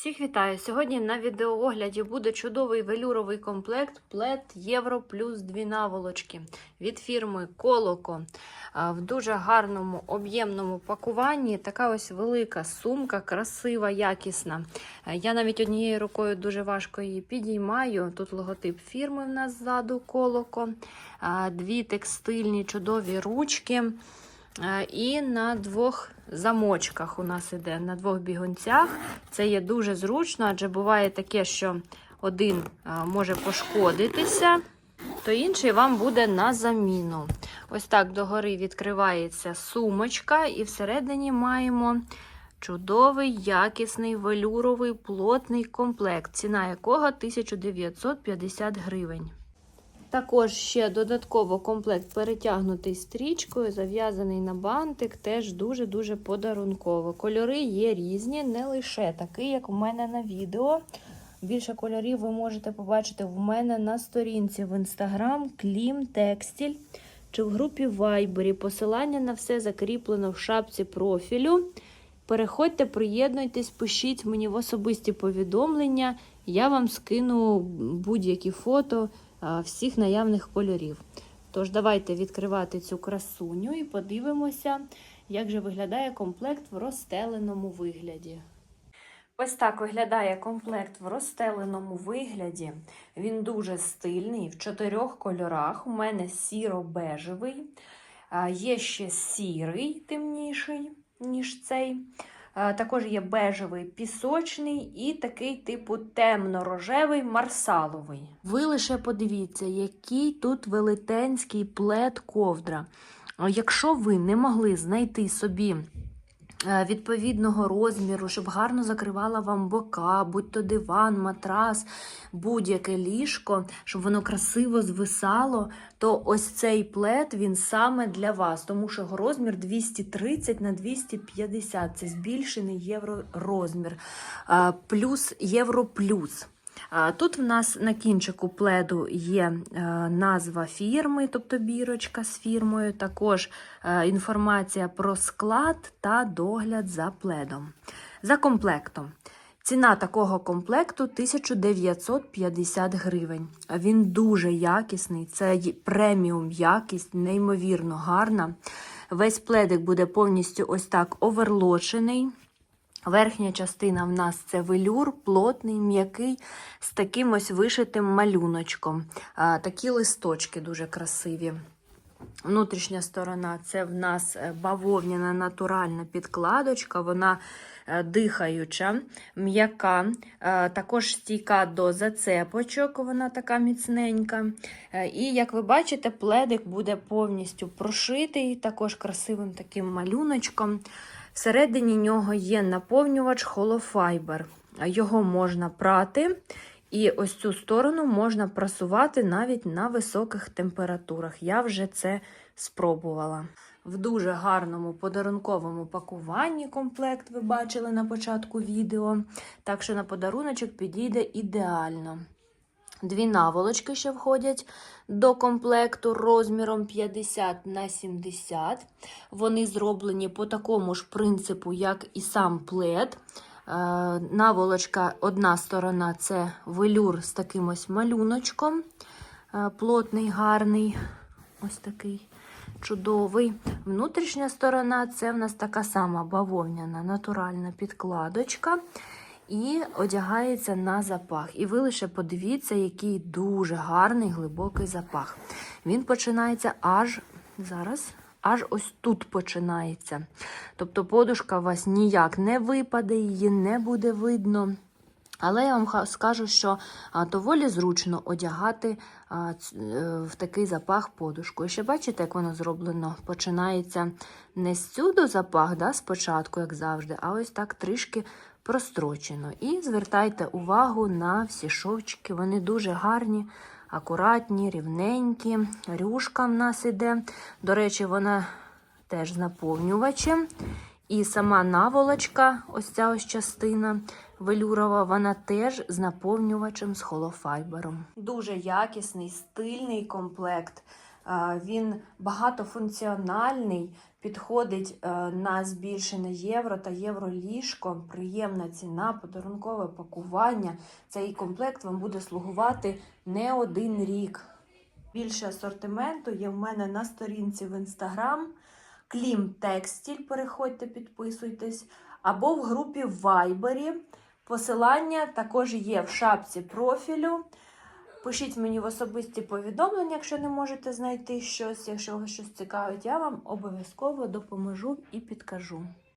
Всіх вітаю! Сьогодні на відеоогляді буде чудовий велюровий комплект плед Євро плюс дві наволочки від фірми Колоко. В дуже гарному об'ємному пакуванні. Така ось велика сумка, красива, якісна. Я навіть однією рукою дуже важко її підіймаю. Тут логотип фірми в нас ззаду Колоко. Дві текстильні чудові ручки. Е, І на двох замочках у нас іде на двох бігунцях. Це є дуже зручно, адже буває таке, що один може пошкодитися, то інший вам буде на заміну. Ось так догори відкривається сумочка, і всередині маємо чудовий, якісний велюровий плотний комплект, ціна якого 1950 гривень. Також ще додатково комплект перетягнутий стрічкою, зав'язаний на бантик, теж дуже-дуже подарунково. Кольори є різні, не лише такий, як у мене на відео. Більше кольорів ви можете побачити в мене на сторінці в інстаграм Клім Текстіль чи в групі Вайбері. Посилання на все закріплено в шапці профілю. Переходьте, приєднуйтесь, пишіть мені в особисті повідомлення. Я вам скину будь-які фото всіх наявних кольорів. Тож, давайте відкривати цю красуню і подивимося, як же виглядає комплект в розстеленому вигляді. Ось так виглядає комплект в розстеленому вигляді. Він дуже стильний в чотирьох кольорах. У мене сіро-бежевий, є ще сірий, темніший, ніж цей. А, Також є бежевий пісочний і такий типу темно-рожевий марсаловий. Ви лише подивіться, який тут велетенський плед ковдра. Якщо ви не могли знайти собі е, відповідного розміру, щоб гарно закривала вам бока, будь то диван, матрас, будь-яке ліжко, щоб воно красиво звисало, то ось цей плед він саме для вас, тому що його розмір 230 на 250. Це збільшений євро розмір, плюс євро плюс. Тут в нас на кінчику пледу є е, назва фірми, тобто бірочка з фірмою, також е, інформація про склад та догляд за пледом. За комплектом. Ціна такого комплекту 1950 гривень. Він дуже якісний, це преміум якість, неймовірно гарна. Весь пледик буде повністю ось так оверлочений. Верхня частина в нас це велюр, плотний, м'який, з таким ось вишитим малюночком. А, такі листочки дуже красиві. Внутрішня сторона це в нас е, бавовняна натуральна підкладочка, вона е, дихаюча, м'яка, е, також стійка до зацепочок, вона така міцненька. І, як ви бачите, пледик буде повністю прошитий, також красивим таким малюночком. Всередині нього є наповнювач холофайбер. Його можна прати, і ось цю сторону можна прасувати навіть на високих температурах. Я вже це спробувала. В дуже гарному подарунковому пакуванні комплект ви бачили на початку відео. Так що на подаруночок підійде ідеально. Дві наволочки ще входять до комплекту розміром 50 на 70. Вони зроблені по такому ж принципу, як і сам плед. Е, Наволочка, одна сторона це велюр з таким ось малюночком. Е, Плотний, гарний, ось такий чудовий. Внутрішня сторона це в нас така сама бавовняна натуральна підкладочка і одягається на запах. І ви лише подивіться, який дуже гарний глибокий запах. Він починається аж зараз. Аж ось тут починається. Тобто подушка у вас ніяк не випаде, її не буде видно. Але я вам скажу, що доволі зручно одягати е, в такий запах подушку. І ще бачите, як воно зроблено? Починається не зсюди запах, да, спочатку, як завжди, а ось так трішки прострочено. І звертайте увагу на всі шовчики. Вони дуже гарні, акуратні, рівненькі. Рюшка в нас іде. До речі, вона теж з наповнювачем. І сама наволочка, ось ця ось частина велюрова, вона теж з наповнювачем з холофайбером. Дуже якісний, стильний комплект. Е, Він багатофункціональний, підходить е, на збільшене євро та євроліжко. Приємна ціна, подарункове пакування. Цей комплект вам буде слугувати не один рік. Більше асортименту є в мене на сторінці в інстаграм. Клім Текстіль. Переходьте, підписуйтесь. Або в групі в Вайбері. Посилання також є в шапці профілю. Пишіть мені в особисті повідомлення, якщо не можете знайти щось, якщо вас щось цікавить, я вам обов'язково допоможу і підкажу.